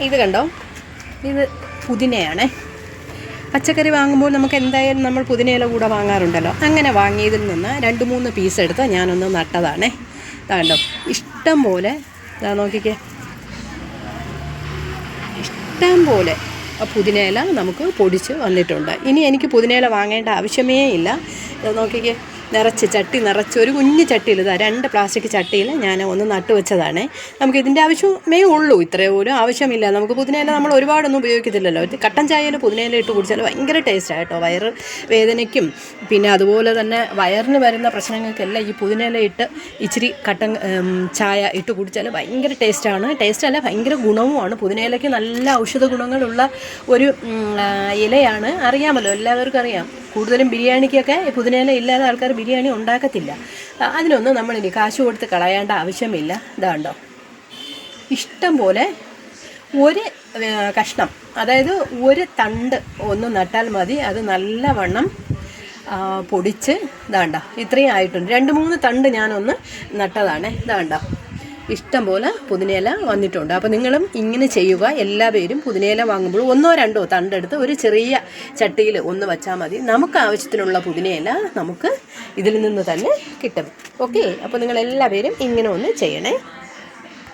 ഇത് കണ്ടോ? ഇത് പുതിനയാണ്. പച്ചക്കറി വാങ്ങുമ്പോൾ നമുക്ക് എന്തായാലും നമ്മൾ പുതിനയില കൂടെ വാങ്ങാറുണ്ടല്ലോ. അങ്ങനെ വാങ്ങിയതിൽ നിന്ന് രണ്ട് മൂന്ന് പീസ് എടുത്ത് ഞാനൊന്ന് നട്ടതാണേ. കണ്ടോ? ഇഷ്ടം പോലെ. ഇതാ നോക്കിക്കേ. ഇഷ്ടം പോലെ. ആ പുതിനയില നമുക്ക് പൊടിച്ച് വന്നിട്ടുണ്ട്. ഇനി എനിക്ക് പുതിനയില വാങ്ങേണ്ട ആവശ്യമേ ഇല്ല. നോക്കിക്കേ. നിറച്ച് ചട്ടി നിറച്ച് ഒരു കുഞ്ഞു ചട്ടിയിൽ ഇതാ രണ്ട് പ്ലാസ്റ്റിക് ചട്ടിയിൽ ഞാൻ ഒന്ന് നട്ടു വെച്ചതാണ്. നമുക്ക് ഇതിന്റെ ആവശ്യമേ ഉള്ളൂ ഇത്രയും ഒരു ആവശ്യമില്ല. നമുക്ക് പുതിനയില നമ്മൾ ഒരുപാടൊന്നും ഉപയോഗിക്കത്തില്ലല്ലോ. കട്ടൻ ചായയിൽ പുതിനയില ഇട്ട് കുടിച്ചാൽ ഭയങ്കര ടേസ്റ്റാണ് കേട്ടോ വയറ് വേദനയ്ക്കും. പിന്നെ അതുപോലെ തന്നെ വയറിന് വരുന്ന പ്രശ്നങ്ങൾക്കെല്ലാം ഈ പുതിനയില ഇട്ട് ഇച്ചിരി കട്ടൻ ചായ ഇട്ട് കുടിച്ചാൽ ഭയങ്കര ടേസ്റ്റാണ് ടേസ്റ്റ് അല്ല ഭയങ്കര ഗുണവുമാണ്. പുതിനയിലയ്ക്ക് നല്ല ഔഷധ ഗുണങ്ങളുള്ള ഒരു ഇലയാണ്. അറിയാമല്ലോ എല്ലാവർക്കും അറിയാം. കൂടുതലും ബിരിയാണിക്കൊക്കെ പുതിനയില ഇല്ലാതെ ആൾക്കാർ ബിരിയാണി ഉണ്ടാക്കത്തില്ല. അതിനൊന്നും നമ്മളിനി കാശ് കൊടുത്ത് കളയേണ്ട ആവശ്യമില്ല. ഇതാണ്ടോ? ഇഷ്ടം പോലെ ഒരു കഷ്ണം അതായത് ഒരു തണ്ട് ഒന്ന് നട്ടാൽ മതി. അത് നല്ലവണ്ണം വണ്ണം പൊടിച്ച് ഇതാണ്ട? ഇത്രയും ആയിട്ടുണ്ട്. രണ്ട് മൂന്ന് തണ്ട് ഞാനൊന്ന് നട്ടതാണ്. ഇതാണ്ട? ഇഷ്ടം പോലെ പുതിനയില വന്നിട്ടുണ്ട്. അപ്പോൾ നിങ്ങളും ഇങ്ങനെ ചെയ്യുക. എല്ലാ പേരും പുതിനയില വാങ്ങുമ്പോൾ ഒന്നോ രണ്ടോ തണ്ടെടുത്ത് ഒരു ചെറിയ ചട്ടിയിൽ ഒന്ന് വെച്ചാൽ മതി. നമുക്ക് ആവശ്യത്തിനുള്ള പുതിനയില നമുക്ക് ഇതിൽ നിന്ന് തന്നെ കിട്ടും. ഓക്കെ അപ്പോൾ നിങ്ങൾ ഇങ്ങനെ ഒന്ന് ചെയ്യണേ.